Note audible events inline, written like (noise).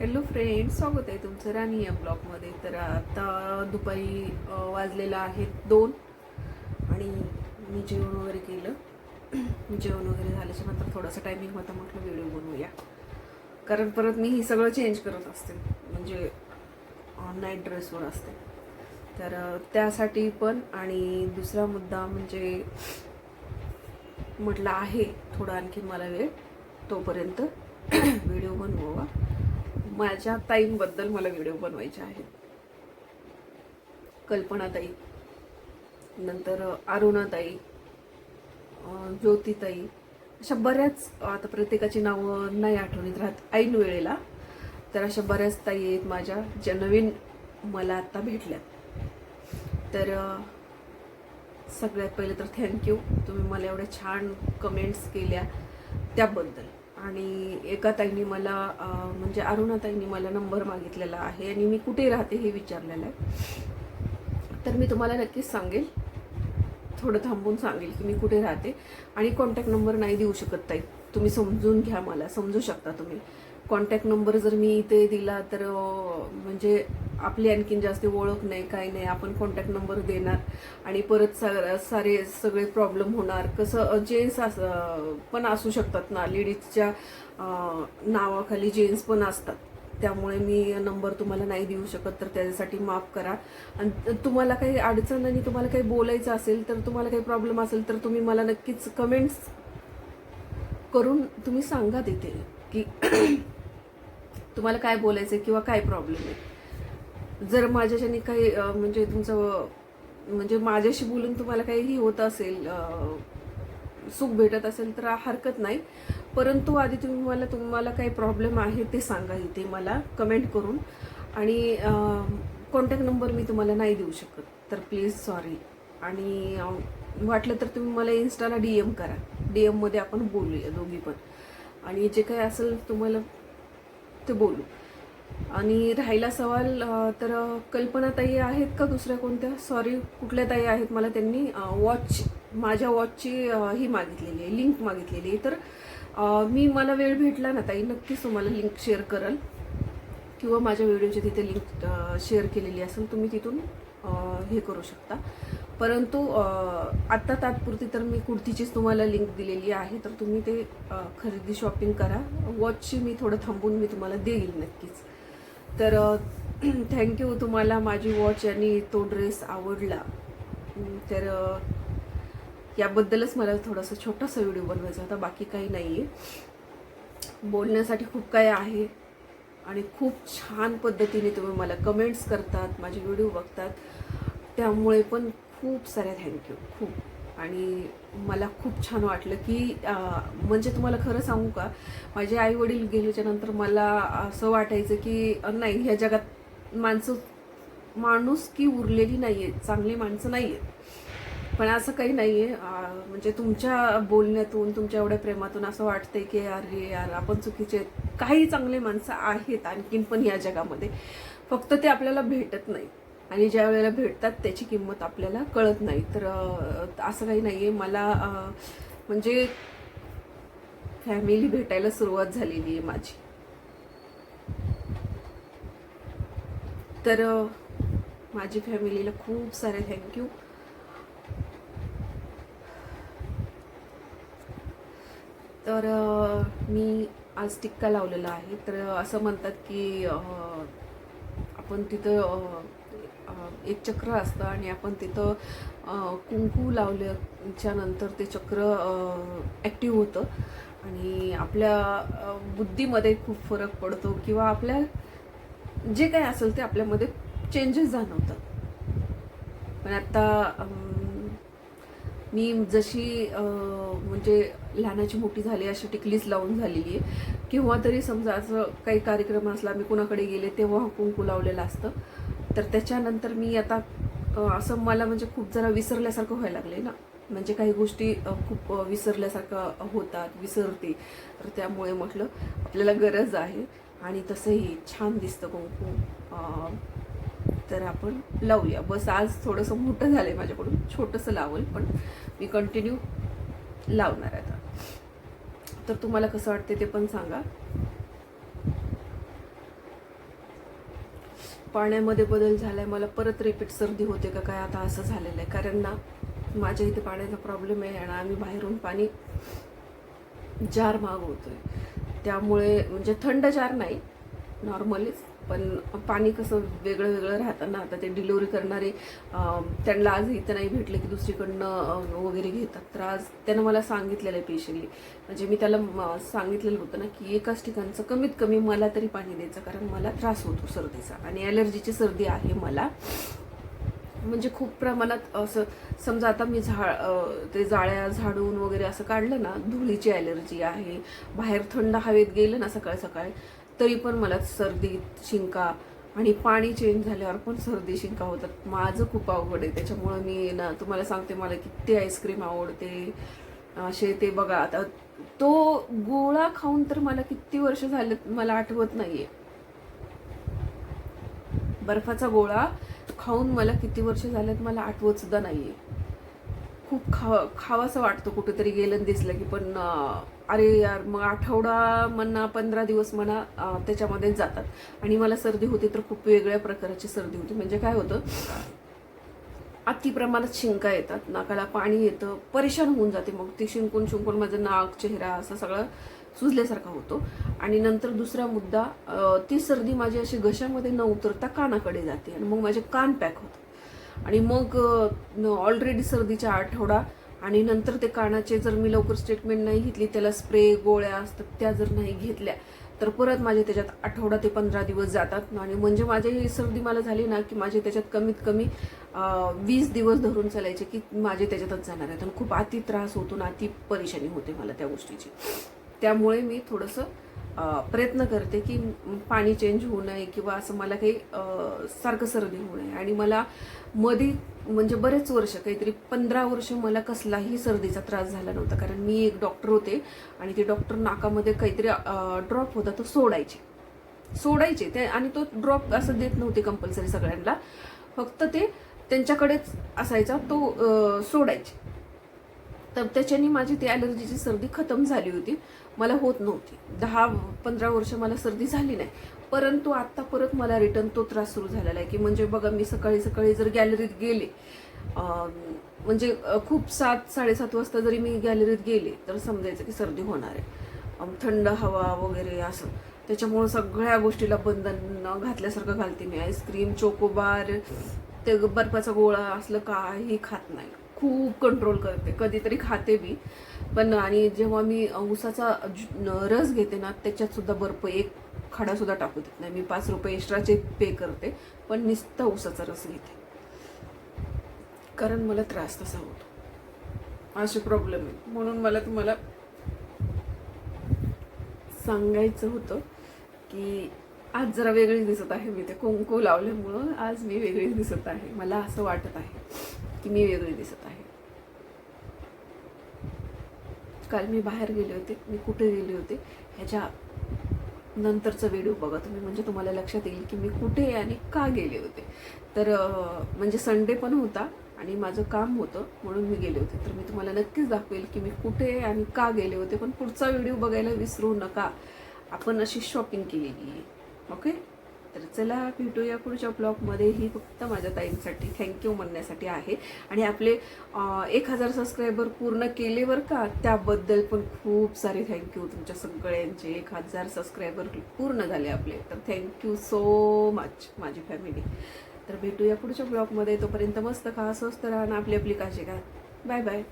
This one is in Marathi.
हॅलो फ्रेंड स्वागत आहे तुमचं राणी या ब्लॉगमध्ये तर आता दुपारी वाजलेला वाजलेलं दोन आणि मी जेवण वगैरे केलं. (clears throat) जेवण वगैरे झाल्याच्यानंतर थोडासा टायमिंग होता म्हटलं व्हिडिओ बनवूया. कारण परत मी ही सगळं चेंज करत असते. म्हणजे नाईट ड्रेसवर असते. तर त्यासाठी पण आणि दुसरा मुद्दा म्हणजे म्हटलं आहे थोडा आणखी मला वेळ तोपर्यंत (clears throat) व्हिडिओ बनवावा. माझ्या ताईंबद्दल मला व्हिडिओ बनवायचे आहेत. कल्पनाताई नंतर अरुणाताई ज्योतिताई अशा बऱ्याच आता प्रत्येकाची नावं नाही आठवणीत राहत ऐन वेळेला. तर अशा बऱ्याच ताई आहेत माझ्या ज्या नवीन मला आत्ता भेटल्यात. तर सगळ्यात पहिले तर थँक्यू तुम्ही मला एवढ्या छान कमेंट्स केल्या त्याबद्दल. आणि एका ताईंनी मला म्हणजे अरुणाताईंनी मला नंबर मागितलेला आहे आणि मी कुठे राहते हे विचारलेलं आहे. तर मी तुम्हाला नक्कीच सांगेल. थोडं थांबून सांगेल की मी कुठे राहते. आणि कॉन्टॅक्ट नंबर नाही देऊ शकत ताई. तुम्ही समजून घ्या मला. समजू शकता तुम्ही. कॉन्टॅक्ट नंबर जर मी इथे दिला तर म्हणजे आपली आणखीन जास्त ओळख नाही काही नाही. आपण कॉन्टॅक्ट नंबर देणार आणि परत सा- सारे सगळे प्रॉब्लेम होणार. कसं जेंट्स अस पण असू शकतात ना. लेडीजच्या नावाखाली जेंट्स पण असतात. त्यामुळे मी नंबर तुम्हाला नाही देऊ शकत तर त्याच्यासाठी माफ करा. आणि तुम्हाला काही अडचण आणि तुम्हाला काही बोलायचं असेल तर तुम्हाला काही प्रॉब्लेम असेल तर तुम्ही मला नक्कीच कमेंट्स करून तुम्ही सांगा तिथे की तुम्हाला काय बोलायचं आहे किंवा काय प्रॉब्लेम आहे? जर माझ्याच्याने काही म्हणजे तुमचं म्हणजे माझ्याशी बोलून तुम्हाला काही होत असेल सुख भेटत असेल तर हरकत नाही. परंतु आधी तुम्ही मला तुम्हाला काही प्रॉब्लेम आहे ते सांगा इथे मला कमेंट करून. आणि कॉन्टॅक्ट नंबर मी तुम्हाला नाही देऊ शकत. तर प्लीज सॉरी आणि वाटलं तर तुम्ही मला इन्स्टाला डी एम करा. डी एममध्ये आपण बोलूया दोघी पण. आणि जे काही असेल तुम्हाला ते बोलू. आणि राहिला सवाल तर कल्पना ताई आहेत का दुसऱ्या कोणत्या? सॉरी कुठल्या ताई आहेत? मला त्यांनी वॉच माझ्या वॉचची ही मागितलेली आहे लिंक मागितलेली आहे. तर मी मला वेळ भेटला ना ताई? नक्कीच तुम्हाला लिंक शेअर कराल. किंवा माझ्या व्हिडिओची तिथे लिंक शेअर केलेली असेल तुम्ही तिथून हे करू शकता. परंतु आत्ता तात्पुरती तर मी कुर्तीचीच तुम्हाला लिंक दिलेली आहे तर तुम्ही ते खरेदी शॉपिंग करा. वॉचची मी थोडं थांबून मी तुम्हाला देईल नक्कीच. तर थँक्यू (clears throat) तुम्हाला माझी वॉच आणि तो ड्रेस आवडला. तर याबद्दलच मला थोडासा छोटासा व्हिडिओ बनवायचा होता बाकी काही नाही आहे बोलण्यासाठी खूप काही आहे. आणि खूप छान पद्धतीने तुम्ही मला कमेंट्स करतात माझे व्हिडिओ बघतात. त्यामुळे पण खूप साऱ्या थँक्यू खूप. आणि मला खूप छान वाटलं की म्हणजे तुम्हाला खरं सांगू का माझे आई वडील गेल्याच्यानंतर मला असं वाटायचं की नाही ह्या जगात माणसं माणूस की उरलेली नाही आहे चांगली माणसं नाही आहेत पण असं काही नाही आहे म्हणजे तुमच्या बोलण्यातून तुमच्या एवढ्या प्रेमातून असं वाटतंय की अरे यार आपण चुकीचे काही चांगले माणसं आहेत आणखीन पण या जगामध्ये. फक्त ते आपल्याला भेटत नाही. आणि ज्या वेळेला भेटतात त्याची किंमत आपल्याला कळत नाही. तर असं काही नाही आहे मला म्हणजे फॅमिली भेटायला सुरुवात झालेली आहे माझी. तर माझी फॅमिलीला खूप सारे थँक्यू. तर मी आज टिक्का लावलेला आहे. तर असं म्हणतात की आपण तिथं एक चक्र असतं आणि आपण तिथं कुंकू लावल्याच्या नंतर ते चक्र ॲक्टिव्ह होतं. आणि आपल्या बुद्धीमध्ये खूप फरक पडतो किंवा आपल्या जे काही असेल ते आपल्यामध्ये चेंजेस जाणवतात. पण आता मी जशी म्हणजे लहानाची मोठी झाली अशी टिकलीच लावून झालेली आहे. किंवा तरी समजा असं काही कार्यक्रम असला मी कुणाकडे गेले तेव्हा कुंकू लावलेलं असतं. तर त्याच्यानंतर मी आता असं मला म्हणजे खूप जरा विसरल्यासारखं व्हायला लागले ना. म्हणजे काही गोष्टी खूप विसरल्यासारखं होतात विसरते. तर त्यामुळे म्हटलं आपल्याला गरज आहे. आणि तसंही छान दिसतं कुंकू. तर आपण लावूया. बस आज थोडंसं मोठं झालं आहे माझ्याकडून. छोटंसं लावल पण मी कंटिन्यू लावणार आहे आता. तर तुम्हाला कसं वाटते ते पण सांगा. पाण्यामध्ये बदल झालाय मला परत रिपीट सर्दी होते का काय आता असं झालेलं आहे. कारण ना माझ्या इथे पाण्याचा प्रॉब्लेम आहे आणि आम्ही बाहेरून पाणी जार मागवतोय. त्यामुळे म्हणजे थंड जार नाही नॉर्मलीच पण पाणी कसं वेगळं वेगळं राहतं ना आता ते डिलिव्हरी करणारे त्यांना आज इथं नाही भेटले की दुसरीकडनं वगैरे घेतात. तर आज त्यानं मला सांगितलेलं आहे पेशंटली म्हणजे मी त्याला सांगितलेलं होतं ना की एकाच ठिकाणचं कमीत कमी मला तरी पाणी द्यायचं कारण मला त्रास होतो सर्दीचा. आणि ॲलर्जीची सर्दी आहे मला. म्हणजे खूप प्रमाणात असं समजा आता मी झा ते जाळ्या झाडून वगैरे असं काढलं ना धुळीची ॲलर्जी आहे बाहेर थंड हवेत गेलं ना सकाळ सकाळी तरी पण मला सर्दी शिंका आणि पाणी चेंज झाल्यावर पण सर्दी शिंका होतात. माझं खूप अवघड आहे. त्याच्यामुळं मी ना तुम्हाला सांगते मला किती आईस्क्रीम आवडते. असे ते बघा आता तो गोळा खाऊन तर मला किती वर्ष झाले मला आठवत नाहीये. बर्फाचा गोळा खाऊन मला किती वर्ष झालेत मला आठवत सुद्धा नाहीये. खूप खा खावासा वाटतो कुठेतरी गेलं दिसलं की पण अरे यार मग आठवडा म्हणा पंधरा दिवस म्हणा त्याच्यामध्ये त्याच्यामध्येच जातात. आणि मला सर्दी होती तर खूप वेगळ्या प्रकारची सर्दी होती. म्हणजे काय होतं अति प्रमाणात शिंका येतात नाकाला पाणी येतं परेशान होऊन जाते मग. ती शिंकून शिंकून माझं नाक चेहरा असं सगळं सुजल्यासारखा होतो. आणि नंतर दुसरा मुद्दा ती सर्दी माझी अशी घशामध्ये न उतरता कानाकडे जाते आणि मग माझे कान पॅक होतात. आणि मग ऑलरेडी सर्दीचा आठवडा आणि नंतर ते कानाचे जर मी लवकर स्टेटमेंट नाही घेतली त्याला स्प्रे गोळ्या असतात त्या जर नाही घेतल्या तर परत माझे त्याच्यात आठवडा ते पंधरा दिवस जातात. आणि म्हणजे माझी ही सर्दी मला झाली ना की माझे त्याच्यात कमीत कमी वीस दिवस धरून चालायचे की माझे त्याच्यातच जाणार आहेत. आणि खूप अति त्रास होतो ना अति परेशानी होते मला त्या गोष्टीची. त्यामुळे मी थोडंसं प्रयत्न करते की पाणी चेंज होऊ नये किंवा असं मला काही सारखं सर्दी होऊ नये. आणि मला मध्ये म्हणजे बरेच वर्ष काहीतरी पंधरा वर्ष मला कसलाही सर्दीचा त्रास झाला नव्हता. कारण मी एक डॉक्टर होते आणि ते डॉक्टर नाकामध्ये काहीतरी ड्रॉप होता तो सोडायचे. सोडायचे. ते आणि तो ड्रॉप असं देत नव्हते कंपल्सरी सगळ्यांना. फक्त ते त्यांच्याकडेच असायचा तो सोडायचे. तर त्याच्याने माझी ती ॲलर्जीची सर्दी खतम झाली होती. मला होत नव्हती. दहा पंधरा वर्ष मला सर्दी झाली नाही. परंतु आत्ता परत मला रिटर्न तो त्रास सुरू झालेला आहे की म्हणजे बघा मी सकाळी सकाळी जर गॅलरीत गेले म्हणजे खूप सात साडेसात वाजता जरी मी गॅलरीत गेले तर समजायचं की सर्दी होणार आहे. थंड हवा वगैरे असं. त्याच्यामुळं सगळ्या गोष्टीला बंधन घातल्यासारखं घालते मी. आईस्क्रीम चोकोबार ते बर्फाचा गोळा असलं काही खात नाही. खूप कंट्रोल करते कधीतरी खाते मी. पण आणि जेव्हा मी ऊसाचा रस घेते ना त्याच्यात सुद्धा बर्फ एक खडा सुद्धा टाकू देत नाही. मी पाच रुपये एक्स्ट्राचे पे करते पण नुसता उसाचा रस घेते. कारण मला त्रास तसा होतो. असे प्रॉब्लेम आहे. म्हणून मला तुम्हाला सांगायचं होतं की आज जरा वेगळीच दिसत आहे. मी ते कुंकू लावल्यामुळं आज मी वेगळीच दिसत आहे. मला असं वाटत आहे. की मी वेगळी दिसत आहे. काल मी बाहेर गेले होते मी कुठे गेले होते ह्याच्या नंतरचा व्हिडिओ बघा तुम्ही म्हणजे तुम्हाला लक्षात येईल की मी कुठे आणि का गेले होते. तर म्हणजे संडे पण होता आणि माझं काम होतं म्हणून मी गेले होते. तर मी तुम्हाला नक्कीच दाखवेल की मी कुठे आणि का गेले होते पण पुढचा व्हिडिओ बघायला विसरू नका. आपण अशी शॉपिंग केलेली आहे. ओके तर चला भेटूया पुढच्या ब्लॉगमध्ये ही फक्त माझ्या ताईंसाठी थँक्यू म्हणण्यासाठी आहे. आणि आपले एक हजार सबस्क्रायबर पूर्ण केले बरं का त्याबद्दल पण खूप सारे थँक्यू तुमच्या सगळ्यांचे. एक हजार सबस्क्रायबर पूर्ण झाले आपले. तर थँक्यू सो मच माझी फॅमिली तर भेटूया पुढच्या ब्लॉगमध्ये. तोपर्यंत मस्त खा स्वस्त राहा आपली आपली काळजी घ्या. Bye bye